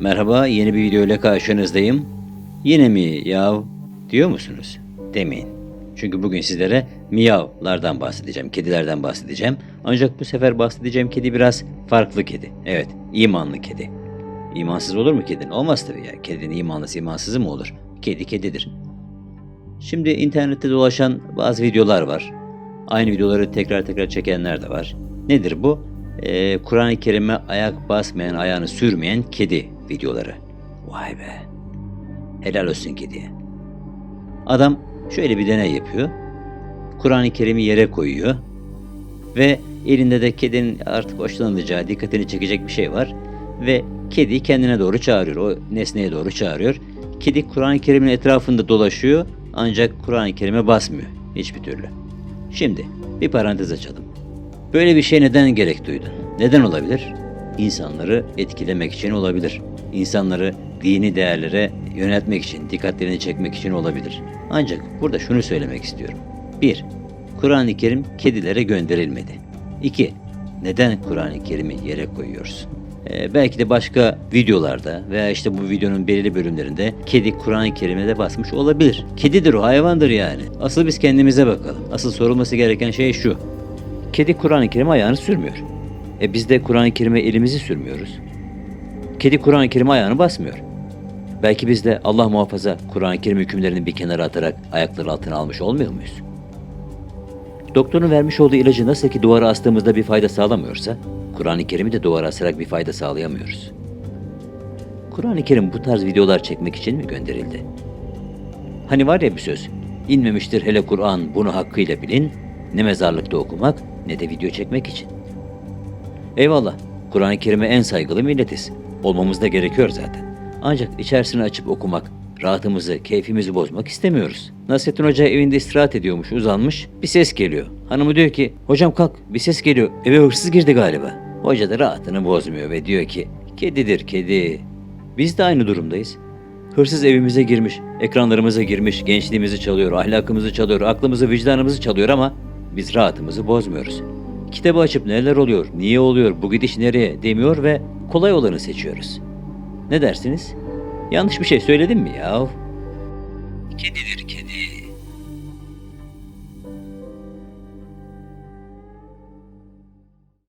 Merhaba, yeni bir video ile karşınızdayım. Yine mi yav diyor musunuz? Demeyin. Çünkü bugün sizlere miyavlardan bahsedeceğim, kedilerden bahsedeceğim. Ancak bu sefer bahsedeceğim kedi biraz farklı kedi. Evet, imanlı kedi. İmansız olur mu kedinin? Olmaz tabii ya. Kedinin imanlısı imansızı mı olur? Kedi kedidir. Şimdi internette dolaşan bazı videolar var. Aynı videoları tekrar tekrar çekenler de var. Nedir bu? Ee, Kur'an-ı Kerim'e ayak basmayan, ayağını sürmeyen kedi videoları. Vay be. Helal olsun kediye. Adam şöyle bir deney yapıyor. Kur'an-ı Kerim'i yere koyuyor. Ve elinde de kedinin artık hoşlanacağı, dikkatini çekecek bir şey var. Ve kedi kendine doğru çağırıyor. O nesneye doğru çağırıyor. Kedi Kur'an-ı Kerim'in etrafında dolaşıyor. Ancak Kur'an-ı Kerim'e basmıyor. Hiçbir türlü. Şimdi bir parantez açalım. Böyle bir şey neden gerek duydun? Neden olabilir? İnsanları etkilemek için olabilir. İnsanları dini değerlere yöneltmek için, dikkatlerini çekmek için olabilir. Ancak burada şunu söylemek istiyorum. 1. Kur'an-ı Kerim kedilere gönderilmedi. 2. Neden Kur'an-ı Kerim'i yere koyuyorsun? Ee, belki de başka videolarda veya işte bu videonun belirli bölümlerinde kedi Kur'an-ı Kerim'e de basmış olabilir. Kedidir o, hayvandır yani. Asıl biz kendimize bakalım. Asıl sorulması gereken şey şu. Kedi Kur'an-ı Kerim'e ayağını sürmüyor. E biz de Kur'an-ı Kerim'e elimizi sürmüyoruz. Kedi Kur'an-ı Kerim'e ayağını basmıyor. Belki biz de Allah muhafaza Kur'an-ı Kerim hükümlerini bir kenara atarak ayakları altına almış olmuyor muyuz? Doktorun vermiş olduğu ilacı nasıl ki duvara astığımızda bir fayda sağlamıyorsa, Kur'an-ı Kerim'i de duvara asarak bir fayda sağlayamıyoruz. Kur'an-ı Kerim bu tarz videolar çekmek için mi gönderildi? Hani var ya bir söz, inmemiştir hele Kur'an bunu hakkıyla bilin, ne mezarlıkta okumak ne de video çekmek için. Eyvallah, Kur'an-ı Kerim'e en saygılı milletiz. Olmamız da gerekiyor zaten. Ancak içerisini açıp okumak, rahatımızı, keyfimizi bozmak istemiyoruz. Nasrettin Hoca evinde istirahat ediyormuş, uzanmış. Bir ses geliyor. Hanımı diyor ki, hocam kalk bir ses geliyor. Eve hırsız girdi galiba. Hoca da rahatını bozmuyor ve diyor ki, kedidir kedi. Biz de aynı durumdayız. Hırsız evimize girmiş, ekranlarımıza girmiş, gençliğimizi çalıyor, ahlakımızı çalıyor, aklımızı, vicdanımızı çalıyor ama biz rahatımızı bozmuyoruz. Kitabı açıp neler oluyor, niye oluyor, bu gidiş nereye demiyor ve kolay olanı seçiyoruz. Ne dersiniz? Yanlış bir şey söyledim mi ya? Kedidir kedi.